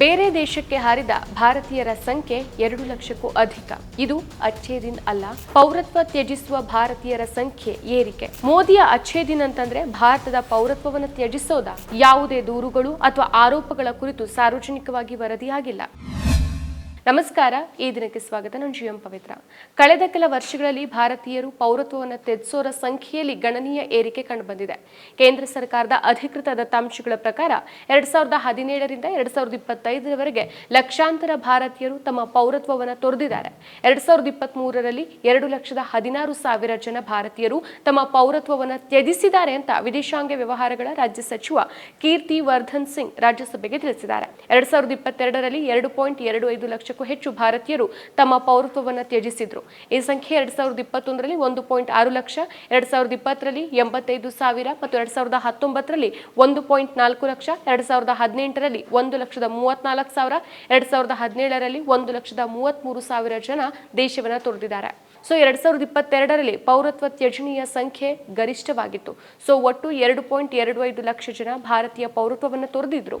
ಬೇರೆ ದೇಶಕ್ಕೆ ಹಾರಿದ ಭಾರತೀಯರ ಸಂಖ್ಯೆ ಎರಡು ಲಕ್ಷಕ್ಕೂ ಅಧಿಕ. ಇದು ಅಚ್ಚೇ ದಿನ್ ಅಲ್ಲ, ಪೌರತ್ವ ತ್ಯಜಿಸುವ ಭಾರತೀಯರ ಸಂಖ್ಯೆ ಏರಿಕೆ. ಮೋದಿಯ ಅಚ್ಚೇ ದಿನ್ ಅಂತಂದ್ರೆ ಭಾರತದ ಪೌರತ್ವವನ್ನು ತ್ಯಜಿಸೋದ? ಯಾವುದೇ ದೂರುಗಳು ಅಥವಾ ಆರೋಪಗಳ ಕುರಿತು ಸಾರ್ವಜನಿಕವಾಗಿ ವರದಿಯಾಗಿಲ್ಲ. ನಮಸ್ಕಾರ, ಈ ದಿನಕ್ಕೆ ಸ್ವಾಗತ. ನಾನು ಜಿ ಎಂ ಪವಿತ್ರ. ಕಳೆದ ಕೆಲ ವರ್ಷಗಳಲ್ಲಿ ಭಾರತೀಯರು ಪೌರತ್ವವನ್ನು ತ್ಯಜಿಸೋರ ಸಂಖ್ಯೆಯಲ್ಲಿ ಗಣನೀಯ ಏರಿಕೆ ಕಂಡುಬಂದಿದೆ. ಕೇಂದ್ರ ಸರ್ಕಾರದ ಅಧಿಕೃತ ದತ್ತಾಂಶಗಳ ಪ್ರಕಾರ ಎರಡ್ ಸಾವಿರದ ಹದಿನೇಳರಿಂದ ಎರಡ್ ಸಾವಿರದ ಇಪ್ಪತ್ತೈದರವರೆಗೆ ಲಕ್ಷಾಂತರ ಭಾರತೀಯರು ತಮ್ಮ ಪೌರತ್ವವನ್ನು ತೊರೆದಿದ್ದಾರೆ. ಎರಡ್ ಸಾವಿರದ ಇಪ್ಪತ್ತ್ ಮೂರರಲ್ಲಿ ಎರಡು ಲಕ್ಷದ ಹದಿನಾರು ಸಾವಿರ ಜನ ಭಾರತೀಯರು ತಮ್ಮ ಪೌರತ್ವವನ್ನು ತ್ಯಜಿಸಿದ್ದಾರೆ ಅಂತ ವಿದೇಶಾಂಗ ವ್ಯವಹಾರಗಳ ರಾಜ್ಯ ಸಚಿವ ಕೀರ್ತಿ ವರ್ಧನ್ ಸಿಂಗ್ ರಾಜ್ಯಸಭೆಗೆ ತಿಳಿಸಿದ್ದಾರೆ. ಎರಡ್ ಸಾವಿರದ ಇಪ್ಪತ್ತೆರಡರಲ್ಲಿ ಎರಡು ಪಾಯಿಂಟ್ ಎರಡು ಐದು ಲಕ್ಷಕ್ಕೂ ಹೆಚ್ಚು ಭಾರತೀಯರು ತಮ್ಮ ಪೌರತ್ವವನ್ನು ತ್ಯಜಿಸಿದ್ರು. ಈ ಸಂಖ್ಯೆ ಎರಡ್ ಸಾವಿರದ ಇಪ್ಪತ್ತೊಂದರಲ್ಲಿ ಒಂದು ಪಾಯಿಂಟ್ ಆರು ಲಕ್ಷ, ಎರಡ್ ಸಾವಿರದ ಇಪ್ಪತ್ತರಲ್ಲಿ ಎಂಬತ್ತೈದು ಸಾವಿರ ಮತ್ತು ಎರಡ್ ಸಾವಿರದ ಹತ್ತೊಂಬತ್ತರಲ್ಲಿ ಒಂದು ಪಾಯಿಂಟ್ ನಾಲ್ಕು ಲಕ್ಷ, ಎರಡ್ ಸಾವಿರದ ಹದಿನೆಂಟರಲ್ಲಿ ಒಂದು ಲಕ್ಷದ ಮೂವತ್ನಾಲ್ಕು ಸಾವಿರ, ಎರಡ್ ಸಾವಿರದ ಹದಿನೇಳರಲ್ಲಿ ಒಂದು ಲಕ್ಷದ ಮೂವತ್ಮೂರು ಸಾವಿರ ಜನ ದೇಶವನ್ನು ತೊರೆದಿದ್ದಾರೆ. ಸೊ, ಎರಡ್ ಸಾವಿರದ ಇಪ್ಪತ್ತೆರಡರಲ್ಲಿ ಪೌರತ್ವ ತ್ಯಜನೀಯ ಸಂಖ್ಯೆ ಗರಿಷ್ಠವಾಗಿತ್ತು. ಸೊ, ಒಟ್ಟು ಎರಡು ಪಾಯಿಂಟ್ ಎರಡು ಐದು ಲಕ್ಷ ಜನ ಭಾರತೀಯ ಪೌರತ್ವವನ್ನು ತೊರೆದಿದ್ರು.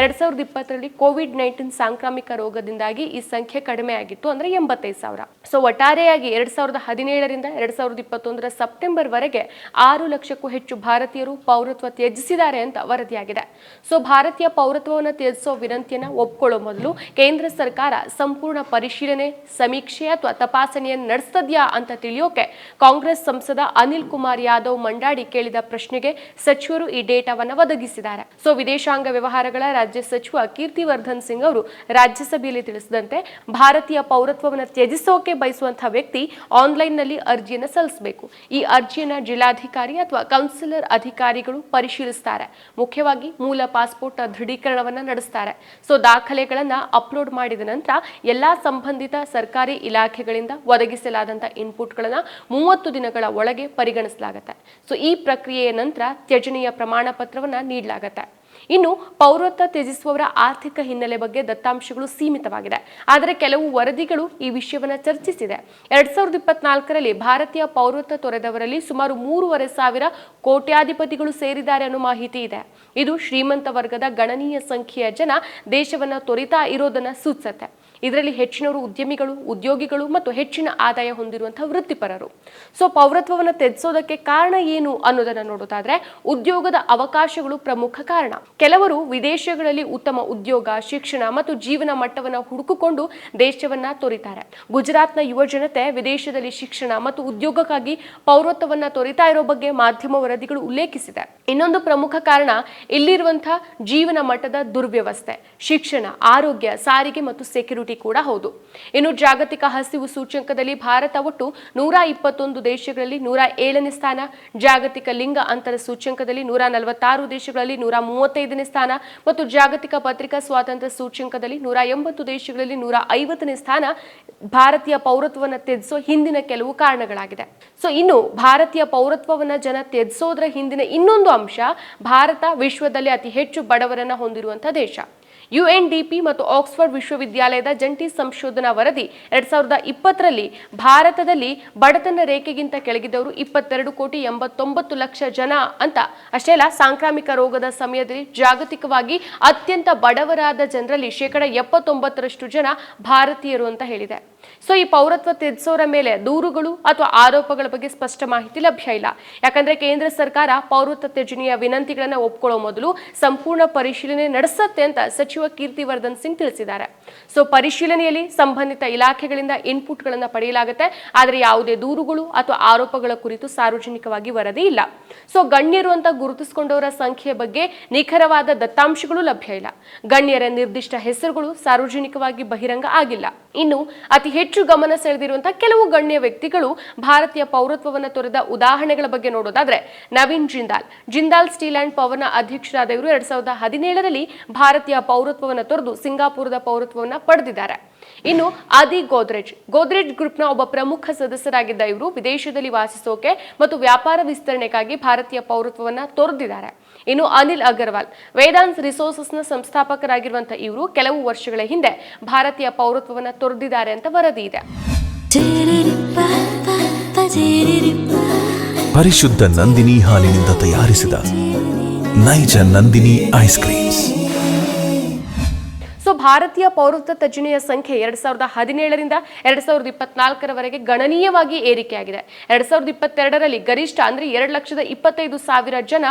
ಎರಡ್ ಸಾವಿರದ ಇಪ್ಪತ್ತರಲ್ಲಿ ಕೋವಿಡ್ ನೈನ್ಟೀನ್ ಸಾಂಕ್ರಾಮಿಕ ರೋಗದಿಂದಾಗಿ ಈ ಸಂಖ್ಯೆ ಕಡಿಮೆ ಆಗಿತ್ತು ಅಂದ್ರೆ ಎಂಬತ್ತೈದು ಸಾವಿರ. ಸೊ ಒಟ್ಟಾರೆಯಾಗಿ ಎರಡ್ ಸಾವಿರದ ಹದಿನೇಳರಿಂದ ಎರಡ್ ಸಾವಿರದ ಇಪ್ಪತ್ತೊಂದರ ಸೆಪ್ಟೆಂಬರ್ ವರೆಗೆ ಆರು ಲಕ್ಷಕ್ಕೂ ಹೆಚ್ಚು ಭಾರತೀಯರು ಪೌರತ್ವ ತ್ಯಜಿಸಿದ್ದಾರೆ ಅಂತ ವರದಿಯಾಗಿದೆ. ಸೊ ಭಾರತೀಯ ಪೌರತ್ವವನ್ನು ತ್ಯಜಿಸೋ ವಿನಂತಿಯನ್ನ ಒಪ್ಕೊಳ್ಳೋ ಮೊದಲು ಕೇಂದ್ರ ಸರ್ಕಾರ ಸಂಪೂರ್ಣ ಪರಿಶೀಲನೆ, ಸಮೀಕ್ಷೆ ಅಥವಾ ತಪಾಸಣೆಯನ್ನು ನಡೆಸ್ತದ್ಯಾ ಅಂತ ತಿಳಿಯೋಕೆ ಕಾಂಗ್ರೆಸ್ ಸಂಸದ ಅನಿಲ್ ಕುಮಾರ್ ಯಾದವ್ ಮಂಡಾಡಿ ಕೇಳಿದ ಪ್ರಶ್ನೆಗೆ ಸಚಿವರು ಈ ಡೇಟಾವನ್ನು ಒದಗಿಸಿದ್ದಾರೆ. ಸೊ ವಿದೇಶಾಂಗ ವ್ಯವಹಾರಗಳ ರಾಜ್ಯ ಸಚಿವ ಕೀರ್ತಿವರ್ಧನ್ ಸಿಂಗ್ ಅವರು ರಾಜ್ಯಸಭೆಯಲ್ಲಿ ತಿಳಿಸಿದಂತೆ ಭಾರತೀಯ ಪೌರತ್ವವನ್ನು ತ್ಯಜಿಸೋಕೆ ಬಯಸುವಂತಹ ವ್ಯಕ್ತಿ ಆನ್ಲೈನ್ನಲ್ಲಿ ಅರ್ಜಿಯನ್ನು ಸಲ್ಲಿಸಬೇಕು. ಈ ಅರ್ಜಿಯನ್ನು ಜಿಲ್ಲಾಧಿಕಾರಿ ಅಥವಾ ಕೌನ್ಸಿಲರ್ ಅಧಿಕಾರಿಗಳು ಪರಿಶೀಲಿಸ್ತಾರೆ. ಮುಖ್ಯವಾಗಿ ಮೂಲ ಪಾಸ್ಪೋರ್ಟ್ ದೃಢೀಕರಣವನ್ನು ನಡೆಸ್ತಾರೆ. ಸೊ, ದಾಖಲೆಗಳನ್ನು ಅಪ್ಲೋಡ್ ಮಾಡಿದ ನಂತರ ಎಲ್ಲಾ ಸಂಬಂಧಿತ ಸರ್ಕಾರಿ ಇಲಾಖೆಗಳಿಂದ ಒದಗಿಸಲಾದಂತಹ ಇನ್ಪುಟ್ಗಳನ್ನು ಮೂವತ್ತು ದಿನಗಳ ಒಳಗೆ ಪರಿಗಣಿಸಲಾಗುತ್ತೆ. ಸೊ, ಈ ಪ್ರಕ್ರಿಯೆಯ ನಂತರ ತ್ಯಜನೆಯ ಪ್ರಮಾಣ ಪತ್ರವನ್ನು ನೀಡಲಾಗುತ್ತೆ. ಇನ್ನು ಪೌರತ್ವ ತ್ಯಜಿಸುವವರ ಆರ್ಥಿಕ ಹಿನ್ನೆಲೆ ಬಗ್ಗೆ ದತ್ತಾಂಶಗಳು ಸೀಮಿತವಾಗಿದೆ. ಆದರೆ ಕೆಲವು ವರದಿಗಳು ಈ ವಿಷಯವನ್ನು ಚರ್ಚಿಸಿದೆ. ಎರಡ್ ಸಾವಿರದ ಇಪ್ಪತ್ನಾಲ್ಕರಲ್ಲಿ ಭಾರತೀಯ ಪೌರತ್ವ ತೊರೆದವರಲ್ಲಿ ಸುಮಾರು ಮೂರುವರೆ ಸಾವಿರ ಕೋಟ್ಯಾಧಿಪತಿಗಳು ಸೇರಿದ್ದಾರೆ ಅನ್ನೋ ಮಾಹಿತಿ ಇದೆ. ಇದು ಶ್ರೀಮಂತ ವರ್ಗದ ಗಣನೀಯ ಸಂಖ್ಯೆಯ ಜನ ದೇಶವನ್ನ ತೊರಿತಾ ಇರೋದನ್ನ ಸೂಚಿಸುತ್ತೆ. ಇದರಲ್ಲಿ ಹೆಚ್ಚಿನವರು ಉದ್ಯಮಿಗಳು, ಉದ್ಯೋಗಿಗಳು ಮತ್ತು ಹೆಚ್ಚಿನ ಆದಾಯ ಹೊಂದಿರುವಂತಹ ವೃತ್ತಿಪರರು. ಸೊ ಪೌರತ್ವವನ್ನು ತ್ಯಜಿಸೋದಕ್ಕೆ ಕಾರಣ ಏನು ಅನ್ನೋದನ್ನ ನೋಡೋದಾದ್ರೆ ಉದ್ಯೋಗದ ಅವಕಾಶಗಳು ಪ್ರಮುಖ ಕಾರಣ. ಕೆಲವರು ವಿದೇಶಗಳಲ್ಲಿ ಉತ್ತಮ ಉದ್ಯೋಗ, ಶಿಕ್ಷಣ ಮತ್ತು ಜೀವನ ಮಟ್ಟವನ್ನ ಹುಡುಕಿಕೊಂಡು ದೇಶವನ್ನ ತೊರಿತಾರೆ. ಗುಜರಾತ್ನ ಯುವ ಜನತೆ ವಿದೇಶದಲ್ಲಿ ಶಿಕ್ಷಣ ಮತ್ತು ಉದ್ಯೋಗಕ್ಕಾಗಿ ಪೌರತ್ವವನ್ನ ತೊರಿತಾ ಇರೋ ಬಗ್ಗೆ ಮಾಧ್ಯಮ ವರದಿಗಳು ಉಲ್ಲೇಖಿಸಿದೆ. ಇನ್ನೊಂದು ಪ್ರಮುಖ ಕಾರಣ ಇಲ್ಲಿರುವಂತಹ ಜೀವನ ಮಟ್ಟದ ದುರ್ವ್ಯವಸ್ಥೆ. ಶಿಕ್ಷಣ, ಆರೋಗ್ಯ, ಸಾರಿಗೆ ಮತ್ತು ಸೆಕ್ಯೂರಿಟಿ ಕೂಡ ಹೌದು. ಇನ್ನು ಜಾಗತಿಕ ಹಸಿವು ಸೂಚ್ಯಂಕದಲ್ಲಿ ಭಾರತ ಒಟ್ಟು ನೂರ ಇಪ್ಪತ್ತೊಂದು ದೇಶಗಳಲ್ಲಿ ನೂರ ಏಳನೇ ಸ್ಥಾನ. ಜಾಗತಿಕ ಲಿಂಗ ಅಂತರ ಸೂಚ್ಯಂಕದಲ್ಲಿ ನೂರ ನಲವತ್ತಾರು ದೇಶಗಳಲ್ಲಿ ನೂರ ಮೂವತ್ತೈದನೇ ಸ್ಥಾನ ಮತ್ತು ಜಾಗತಿಕ ಪತ್ರಿಕಾ ಸ್ವಾತಂತ್ರ್ಯ ಸೂಚ್ಯಂಕದಲ್ಲಿ ನೂರ ಎಂಬತ್ತು ದೇಶಗಳಲ್ಲಿ ನೂರ ಐವತ್ತನೇ ಸ್ಥಾನ. ಭಾರತೀಯ ಪೌರತ್ವವನ್ನು ತ್ಯಜಿಸೋ ಹಿಂದಿನ ಕೆಲವು ಕಾರಣಗಳಾಗಿದೆ. ಸೊ ಇನ್ನು ಭಾರತೀಯ ಪೌರತ್ವವನ್ನ ಜನ ತ್ಯಜಿಸೋದ್ರ ಹಿಂದಿನ ಇನ್ನೊಂದು ಅಂಶ ಭಾರತ ವಿಶ್ವದಲ್ಲಿ ಅತಿ ಹೆಚ್ಚು ಬಡವರನ್ನ ಹೊಂದಿರುವಂತಹ ದೇಶ. ಯುಎನ್ಡಿಪಿ ಮತ್ತು ಆಕ್ಸ್ಫರ್ಡ್ ವಿಶ್ವವಿದ್ಯಾಲಯದ ಜಂಟಿ ಸಂಶೋಧನಾ ವರದಿ ಎರಡ್ ಸಾವಿರದ ಇಪ್ಪತ್ತರಲ್ಲಿ ಭಾರತದಲ್ಲಿ ಬಡತನ ರೇಖೆಗಿಂತ ಕೆಳಗಿದವರು ಇಪ್ಪತ್ತೆರಡು ಕೋಟಿ ಎಂಬತ್ತೊಂಬತ್ತು ಲಕ್ಷ ಜನ ಅಂತ. ಅಷ್ಟೇ ಅಲ್ಲ, ಸಾಂಕ್ರಾಮಿಕ ರೋಗದ ಸಮಯದಲ್ಲಿ ಜಾಗತಿಕವಾಗಿ ಅತ್ಯಂತ ಬಡವರಾದ ಜನರಲ್ಲಿ ಶೇಕಡ ಎಪ್ಪತ್ತೊಂಬತ್ತರಷ್ಟು ಜನ ಭಾರತೀಯರು ಅಂತ ಹೇಳಿದೆ. ಸೊ, ಈ ಪೌರತ್ವ ತ್ಯಜಿಸೋರ ಮೇಲೆ ದೂರುಗಳು ಅಥವಾ ಆರೋಪಗಳ ಬಗ್ಗೆ ಸ್ಪಷ್ಟ ಮಾಹಿತಿ ಲಭ್ಯ ಇಲ್ಲ. ಯಾಕಂದ್ರೆ ಕೇಂದ್ರ ಸರ್ಕಾರ ಪೌರತ್ವ ತ್ಯಜನೆಯ ವಿನಂತಿಗಳನ್ನ ಒಪ್ಕೊಳ್ಳೋ ಮೊದಲು ಸಂಪೂರ್ಣ ಪರಿಶೀಲನೆ ನಡೆಸತ್ತೆ ಅಂತ ಸಚಿವ ಕೀರ್ತಿವರ್ಧನ್ ಸಿಂಗ್ ತಿಳಿಸಿದ್ದಾರೆ. ಸೊ ಪರಿಶೀಲನೆಯಲ್ಲಿ ಸಂಬಂಧಿತ ಇಲಾಖೆಗಳಿಂದ ಇನ್ಪುಟ್ಗಳನ್ನ ಪಡೆಯಲಾಗುತ್ತೆ. ಆದರೆ ಯಾವುದೇ ದೂರುಗಳು ಅಥವಾ ಆರೋಪಗಳ ಕುರಿತು ಸಾರ್ವಜನಿಕವಾಗಿ ವರದಿ ಇಲ್ಲ. ಸೊ ಗಣ್ಯರು ಅಂತ ಗುರುತಿಸಿಕೊಂಡವರ ಸಂಖ್ಯೆಯ ಬಗ್ಗೆ ನಿಖರವಾದ ದತ್ತಾಂಶಗಳು ಲಭ್ಯ ಇಲ್ಲ. ಗಣ್ಯರ ನಿರ್ದಿಷ್ಟ ಹೆಸರುಗಳು ಸಾರ್ವಜನಿಕವಾಗಿ ಬಹಿರಂಗ ಆಗಿಲ್ಲ. ಇನ್ನು, ಅತಿ ಹೆಚ್ಚು ಗಮನ ಸೆಳೆದಿರುವಂತಹ ಕೆಲವು ಗಣ್ಯ ವ್ಯಕ್ತಿಗಳು ಭಾರತೀಯ ಪೌರತ್ವವನ್ನು ತೊರೆದ ಉದಾಹರಣೆಗಳ ಬಗ್ಗೆ ನೋಡೋದಾದ್ರೆ, ನವೀನ್ ಜಿಂದಾಲ್. ಜಿಂದಾಲ್ ಸ್ಟೀಲ್ ಅಂಡ್ ಪವರ್ನ ಅಧ್ಯಕ್ಷರಾದ ಇವರು ಎರಡ್ ಸಾವಿರದ ಹದಿನೇಳರಲ್ಲಿ ಭಾರತೀಯ ಪೌರತ್ವವನ್ನು ತೊರೆದು ಸಿಂಗಾಪುರದ ಪೌರತ್ವವನ್ನು ಪಡೆದಿದ್ದಾರೆ. ಇನ್ನು ಆದಿ ಗೋದ್ರೇಜ್ ಗೋದ್ರೇಜ್ ಗ್ರೂಪ್ನ ಒಬ್ಬ ಪ್ರಮುಖ ಸದಸ್ಯರಾಗಿದ್ದ ಇವರು ವಿದೇಶದಲ್ಲಿ ವಾಸಿಸೋಕೆ ಮತ್ತು ವ್ಯಾಪಾರ ವಿಸ್ತರಣೆಗಾಗಿ ಭಾರತೀಯ ಪೌರತ್ವವನ್ನ ತೊರೆದಿದ್ದಾರೆ. ಇನ್ನು ಅನಿಲ್ ಅಗರ್ವಾಲ್, ವೇದಾಂತ್ ರಿಸೋರ್ಸಸ್ನ ಸಂಸ್ಥಾಪಕರಾಗಿರುವಂತಹ ಇವರು ಕೆಲವು ವರ್ಷಗಳ ಹಿಂದೆ ಭಾರತೀಯ ಪೌರತ್ವವನ್ನ ತೊರೆದಿದ್ದಾರೆ ಅಂತ ವರದಿ ಇದೆ. ಪರಿಶುದ್ಧ ನಂದಿನಿ ಹಾಲಿನಿಂದ ತಯಾರಿಸಿದ ನೈಜ ನಂದಿನಿ ಐಸ್ ಕ್ರೀಮ್ಸ್. ಭಾರತೀಯ ಪೌರತ್ವ ತಜ್ಞೆಯ ಸಂಖ್ಯೆ ಎರಡ್ ಸಾವಿರದ ಹದಿನೇಳರಿಂದ ಎರಡ್ ಸಾವಿರದ ಇಪ್ಪತ್ನಾಲ್ಕರವರೆಗೆ ಗಣನೀಯವಾಗಿ ಏರಿಕೆಯಾಗಿದೆ. ಎರಡ್ ಸಾವಿರದ ಇಪ್ಪತ್ತೆರಡರಲ್ಲಿ ಗರಿಷ್ಠ ಅಂದ್ರೆ ಎರಡ್ ಲಕ್ಷದ ಇಪ್ಪತ್ತೈದು ಸಾವಿರ ಜನ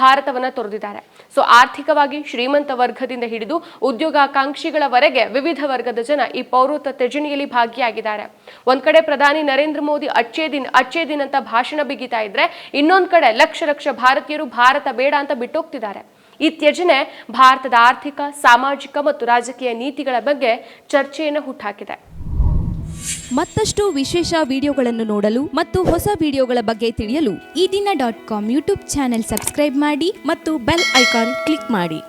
ಭಾರತವನ್ನ ತೊರೆದಿದ್ದಾರೆ. ಸೊ ಆರ್ಥಿಕವಾಗಿ ಶ್ರೀಮಂತ ವರ್ಗದಿಂದ ಹಿಡಿದು ಉದ್ಯೋಗಾಕಾಂಕ್ಷಿಗಳವರೆಗೆ ವಿವಿಧ ವರ್ಗದ ಜನ ಈ ಪೌರತ್ವ ತ್ಯಜನೆಯಲ್ಲಿ ಭಾಗಿಯಾಗಿದ್ದಾರೆ. ಒಂದ್ ಕಡೆ ಪ್ರಧಾನಿ ನರೇಂದ್ರ ಮೋದಿ ಅಚ್ಚೇ ದಿನ್ ಅಚ್ಚೇ ದಿನ್ ಅಂತ ಭಾಷಣ ಬಿಗಿತಾ ಇದ್ರೆ, ಇನ್ನೊಂದ್ ಕಡೆ ಲಕ್ಷ ಲಕ್ಷ ಭಾರತೀಯರು ಭಾರತ ಬೇಡ ಅಂತ ಬಿಟ್ಟೋಗ್ತಿದ್ದಾರೆ. ಈ ತ್ಯಜನೆ ಭಾರತದ ಆರ್ಥಿಕ, ಸಾಮಾಜಿಕ ಮತ್ತು ರಾಜಕೀಯ ನೀತಿಗಳ ಬಗ್ಗೆ ಚರ್ಚೆಯನ್ನು ಹುಟ್ಟಾಕಿದೆ ಮತ್ತಷ್ಟು ವಿಶೇಷ ವಿಡಿಯೋಗಳನ್ನು ನೋಡಲು ಮತ್ತು ಹೊಸ ವಿಡಿಯೋಗಳ ಬಗ್ಗೆ ತಿಳಿಯಲು Ee Dina dot com YouTube channel subscribe ಮಾಡಿ ಮತ್ತು ಬೆಲ್ ಐಕಾನ್ ಕ್ಲಿಕ್ ಮಾಡಿ.